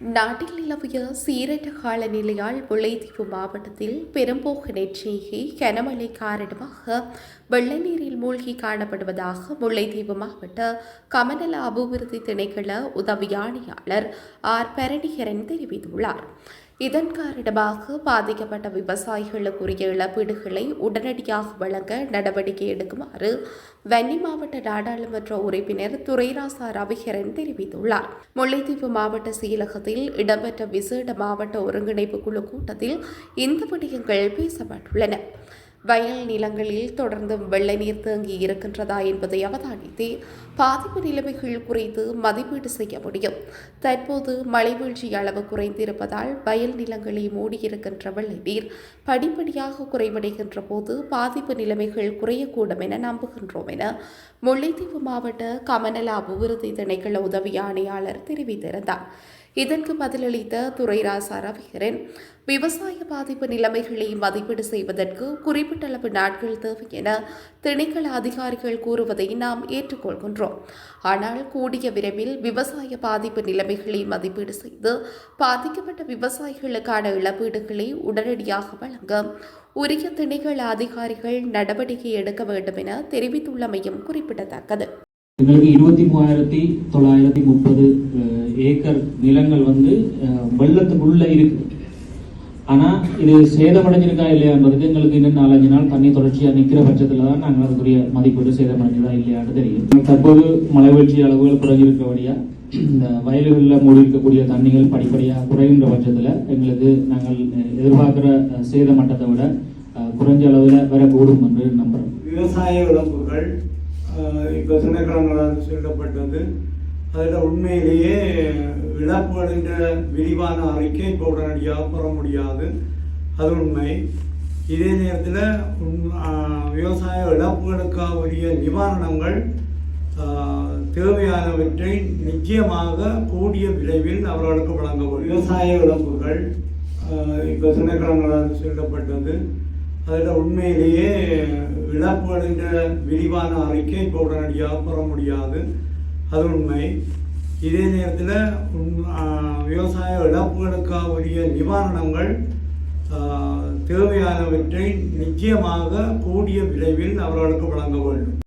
நாட்டில் நிலவிய சீரற்ற காலநிலையால் முல்லைத்தீவு மாவட்டத்தில் பெரும்போக்கு நெற்செய்கை கனமழை காரணமாக வெள்ள நீரில் மூழ்கி காணப்படுவதாக முல்லைத்தீவு மாவட்ட கமநல அபிவிருத்தி திணைக்கள உதவி ஆணையாளர் ஆர். பரணிகரன் தெரிவித்துள்ளார். இதன் காரணமாக பாதிக்கப்பட்ட விவசாயிகளுக்குரிய இழப்பீடுகளை உடனடியாக வழங்க நடவடிக்கை எடுக்குமாறு வன்னி மாவட்ட நாடாளுமன்ற உறுப்பினர் துரைராசா ரவிகரன் தெரிவித்துள்ளார். முல்லைத்தீவு மாவட்ட செயலகத்தில் இடம்பெற்ற விசேட மாவட்ட ஒருங்கிணைப்பு குழு கூட்டத்தில் இந்த விடயங்கள் பேசப்பட்டுள்ளன. வயல் நிலங்களில் தொடர்ந்து வெள்ள நீர் தேங்கி இருக்கின்றதா என்பதை அவதானித்து பாதிப்பு நிலைமைகள் குறித்து மதிப்பீடு செய்ய முடியும். தற்போது மழை வீழ்ச்சி அளவு குறைந்திருப்பதால் வயல் நிலங்களை மூடியிருக்கின்ற வெள்ள நீர் படிப்படியாக குறைவடைகின்ற போது பாதிப்பு நிலைமைகள் குறையக்கூடும் என நம்புகின்றோம் என முல்லைத்தீவு மாவட்ட கமநல அபிவிருத்தி திணைக்கள உதவி ஆணையாளர் தெரிவித்திருந்தார். இதற்கு பதிலளித்த துரைராசா ரவிகரன் விவசாய பாதிப்பு நிலைமைகளை மதிப்பீடு செய்வதற்கு குறிப்பிட்ட அளவு நாட்கள் தேவை என திணைக்கள அதிகாரிகள் கூறுவதை நாம் ஏற்றுக்கொள்கின்றோம். ஆனால் கூடிய விரைவில் விவசாய பாதிப்பு நிலைமைகளை மதிப்பீடு செய்து பாதிக்கப்பட்ட விவசாயிகளுக்கான இழப்பீடுகளை உடனடியாக வழங்க உரிய திணைக்கள அதிகாரிகள் நடவடிக்கை எடுக்க வேண்டும் என தெரிவித்துள்ளமையும் குறிப்பிடத்தக்கது. எங்களுக்கு இருபத்தி மூவாயிரத்தி தொள்ளாயிரத்தி முப்பது ஏக்கர் நிலங்கள் வந்து வெள்ளத்துக்குள்ள இருக்கு. ஆனா இது சேதமடைஞ்சிருக்கா இல்லையான்றதுக்கு எங்களுக்கு இன்னும் நாலஞ்சு நாள் தண்ணி தொடர்ச்சியா நிக்கிற பட்சத்துல தான் நாங்கள் அதுக்குரிய மதிப்பீடு சேதமடைஞ்சதா இல்லையான்னு தெரியும். தற்போது மழை வீழ்ச்சி அளவுகள் குறைஞ்சிருக்கபடியா இந்த வயல்களில் மூடி இருக்கக்கூடிய தண்ணிகள் படிப்படியா குறைகின்ற பட்சத்துல எங்களுக்கு நாங்கள் எதிர்பார்க்கிற சேத மட்டத்தை விட குறைஞ்ச அளவுல வரக்கூடும் என்று நம்புறோம். விவசாய இழப்புகள் இப்போ திணைக்களங்களால் சொல்லப்பட்டது அதில் உண்மையிலேயே இழப்புகளின் விரிவான அறிக்கை இப்போ உடனடியாக பெற முடியாது. அது உண்மை. இதே நேரத்தில் விவசாய இழப்புகளுக்காக உரிய நிவாரணங்கள் தேவையானவற்றை நிச்சயமாக கூடிய விரைவில் அவர்களுக்கு வழங்கப்படும். விவசாய இழப்புகள் இப்போ திணைக்களங்களால் சொல்லப்பட்டது அதில் உண்மையிலேயே இழப்புகளின் விரிவான அறிக்கை இப்போ உடனடியாக பெற முடியாது. அது உண்மை. இதே நேரத்தில் விவசாய இழப்புகளுக்காக உரிய நிவாரணங்கள் தேவையானவற்றை நிச்சயமாக கூடிய விரைவில் அவர்களுக்கு வழங்க வேண்டும்.